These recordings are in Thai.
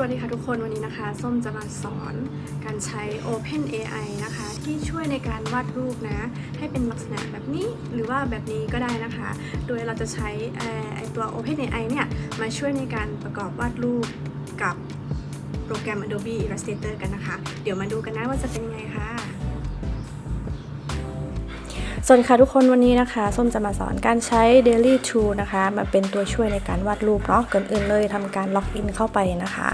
สวัสดีค่ะทุกคนวันนี้นะคะ ส้มจะมาสอนการใช้ Open AI นะคะ ที่ช่วยในการวาดรูปนะ ให้เป็นลักษณะแบบนี้หรือว่าแบบนี้ก็ได้นะคะ โดยเราจะใช้ไอตัว Open AI เนี่ย มาช่วยในการประกอบวาดรูปกับโปรแกรม Adobe Illustrator กันนะคะ เดี๋ยวมาดูกันนะว่าจะเป็นยังไงค่ะ สวัสดีค่ะทุกคนวันนี้นะคะ ส้มจะมาสอนการใช้ Daily Tool นะคะ มาเป็นตัวช่วยในการวาดรูปเนาะก่อนอื่นเลยทำการล็อกอินเข้าไปนะคะ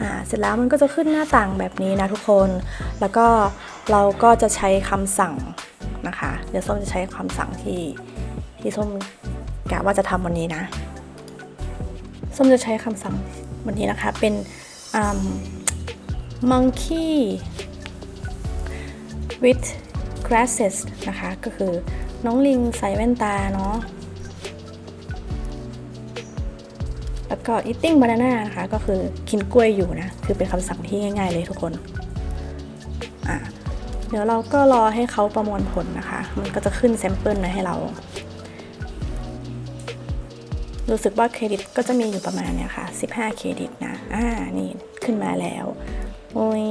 อ่าเสร็จแล้วมันก็จะขึ้นหน้าต่างแบบนี้นะทุกคน แล้วก็เราก็จะใช้คำสั่งนะคะ เดี๋ยวส้มจะใช้คำสั่งที่ที่ส้มกะว่าจะทำวันนี้นะ ส้มจะใช้คำสั่งวันนี้นะคะเป็นม monkey with glasses นะคะ ก็คือน้องลิงใส่แว่นตาเนาะ แล้วก็ eating banana นะคะ ก็คือกินกล้วยอยู่นะ คือเป็นคำสั่งที่ง่าย ๆ เลยทุกคน อะ เดี๋ยวเราก็รอให้เขาประมวลผลนะคะ มันก็จะขึ้นแซมเปิลมาให้เรา รู้สึกว่าเครดิตก็จะมีอยู่ประมาณเนี่ยค่ะ 15 เครดิตนะ อ่า นี่ขึ้นมาแล้ว โอ้ย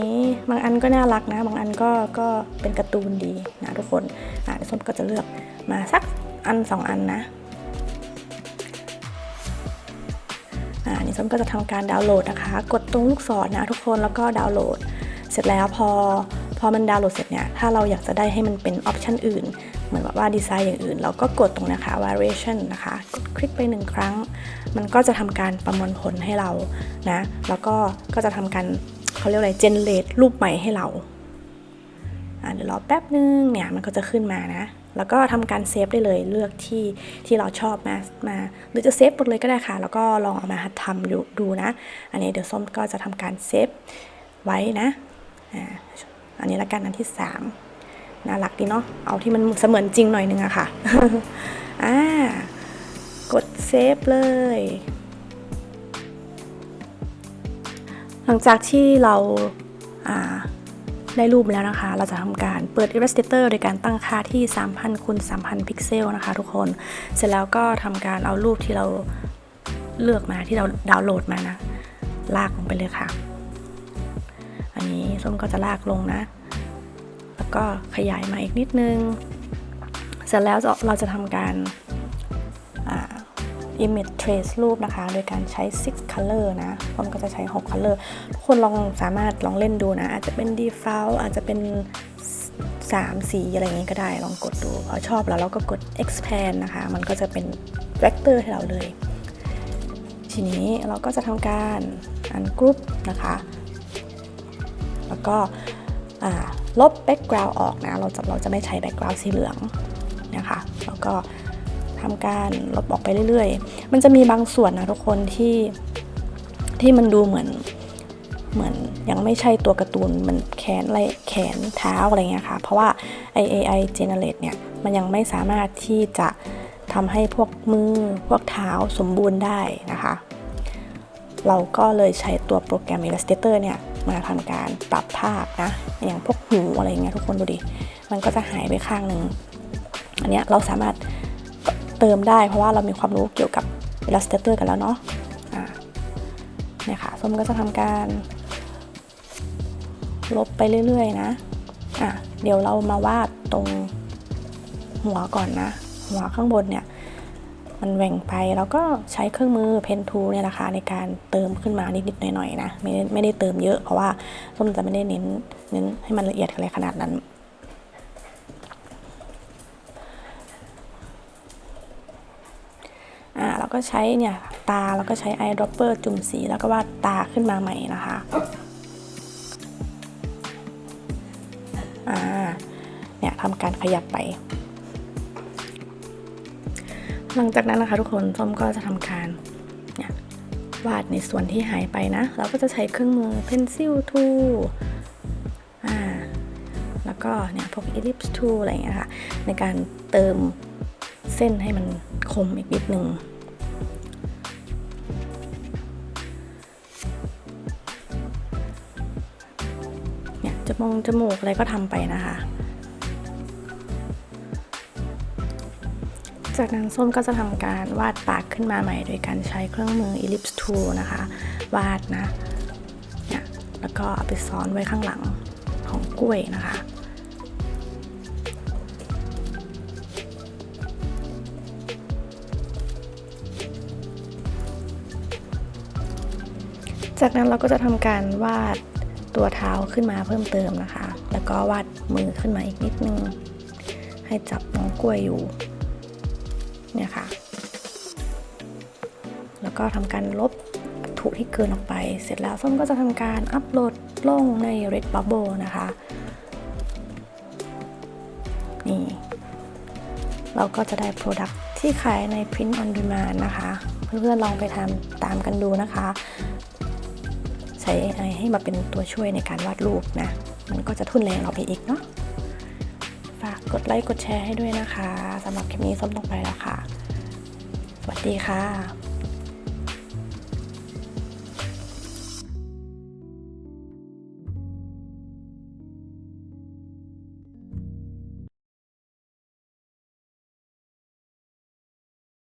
บางอันก็น่ารักนะ บางอันก็ก็เป็นการ์ตูนดีนะทุกคนอ่าเดี๋ยวส้มก็จะเลือกมาสักอันสองอันนะอ่านี่ส้มก็จะทำการดาวน์โหลดนะคะ กดตรงลูกศรนะทุกคนแล้วก็ดาวน์โหลด เสร็จแล้วพอพอมันดาวน์โหลดเสร็จเนี่ยถ้าเราอยากจะได้ให้มันเป็นออปชันอื่น เหมือนแบบว่าดีไซน์อย่างอื่น เราก็กดตรงนะคะ variation นะคะ กดคลิกไปหนึ่งครั้ง มันก็จะทำการประมวลผลให้เรานะแล้วก็ก็จะทำการ เขาเรียกอะไร generate รูปใหม่ให้เราเดี๋ยวรอแป๊บนึงเนี่ยมันก็จะขึ้นมานะ แล้วก็ทำการเซฟได้เลยเลือกที่ที่เราชอบมามาหรือจะเซฟหมดเลยก็ได้ค่ะ แล้วก็ลองเอามาหัดทำดูดูนะ อันนี้เดี๋ยวส้มก็จะทำการเซฟไว้นะอันนี้ละกันอันที่สามน่ารักดีเนาะเอาที่มันเสมือนจริงหน่อยนึงอะค่ะอ่ากดเซฟเลย หลังจากที่เราได้รูปแล้วนะคะ เราจะทำการเปิด Illustrator โดยการตั้งค่าที่ 3,000คูณ3,000 พิกเซลนะคะทุกคน เสร็จแล้วก็ทำการเอารูปที่เราเลือกมาที่เราดาวน์โหลดมานะ ลากลงไปเลยค่ะ อันนี้ส้มก็จะลากลงนะ แล้วก็ขยายมาอีกนิดนึง เสร็จแล้วเราจะทำการ image trace รูปนะคะ โดยการใช้ six color นะผมก็จะใช้ 6 color ทุกคนลองสามารถลองเล่นดูนะ อาจจะเป็น default อาจจะเป็น 3 สีอะไรอย่างนี้ก็ได้ ลองกดดู พอชอบแล้วเราก็กด expand นะคะ มันก็จะเป็น vector ให้เราเลย ทีนี้เราก็จะทำการ ungroup นะคะ แล้วก็ลบ background ออกนะ เราจะเราจะไม่ใช้ background สีเหลืองนะคะ แล้วก็ ทำการลบออกไปเรื่อยๆ มันจะมีบางส่วนนะทุกคนที่ที่มันดูเหมือนเหมือนยังไม่ใช่ตัวการ์ตูนมันแขนอะไรแขนเท้าอะไรเงี้ยค่ะ เพราะว่า AI generate เนี่ยมันยังไม่สามารถที่จะทำให้พวกมือพวกเท้าสมบูรณ์ได้นะคะ เราก็เลยใช้ตัวโปรแกรม Illustrator เนี่ยมาทำการปรับภาพนะ อย่างพวกหูอะไรเงี้ยทุกคนดูดิ มันก็จะหายไปข้างหนึ่ง อันเนี้ยเราสามารถ เติมได้ เพราะว่าเรามีความรู้เกี่ยวกับ Illustrator กันแล้วเนาะเนี่ยค่ะส้มก็จะทำการ ลบไปเรื่อยๆนะอะเดี๋ยวเรามาวาดตรงหัวก่อนนะ หัวข้างบนเนี่ย มันแหว่งไปแล้วก็ใช้เครื่องมือเพนทูเนี่ยนะคะในการเติมขึ้นมานิดๆหน่อยๆนะไม่ได้ไม่ได้เติมเยอะเพราะว่าส้มจะไม่ได้เน้นเน้นให้มันละเอียดอะไรขนาดนั้น อ่าเรา ก็ใช้เนี่ยตาแล้วก็ใช้ไอดรอปเปอร์จุ่มสีแล้วก็วาดตาขึ้นมาใหม่นะคะอ่าเนี่ยทำการขยับไป หลังจากนั้นนะคะทุกคนส้มก็จะทำการเนี่ยวาดในส่วนที่หายไปนะ เราก็จะใช้เครื่องมือ pencil tool อ่าแล้วก็เนี่ยพวก ellipse tool อะไรอย่างเงี้ยค่ะในการเติมเส้นให้มันคมอีกนิดนึง จมงจมูกอะไรก็ทำไปนะคะ จากนั้นส้มก็จะทำการวาดปากขึ้นมาใหม่โดยการใช้เครื่องมือ ellipse tool นะคะ วาดนะเนี่ยแล้วก็เอาไปซ้อนไว้ข้างหลังของกล้วยนะคะจากนั้นเราก็จะทำการวาด ตัวเท้าขึ้นมาเพิ่มเติมนะคะ แล้วก็วาดมือขึ้นมาอีกนิดนึง ให้จับน้องกล้วยอยู่ เนี่ยค่ะ แล้วก็ทำการลบวัตถุที่เกินออกไป เสร็จแล้วส้มก็จะทำการอัปโหลดลงใน Redbubble นะคะ นี่ เราก็จะได้ Product ที่ขายใน Print on Demand นะคะ เพื่อนๆลองไปทำตามกันดูนะคะ ใช้ AI ให้มาเป็นตัวช่วยในการวาดรูปนะ มันก็จะทุ่นแรงเราไปอีกเนาะ ฝากกดไลค์กดแชร์ให้ด้วยนะคะสำหรับคลิปนี้ส้มต้องไปแล้วค่ะ สวัสดีค่ะ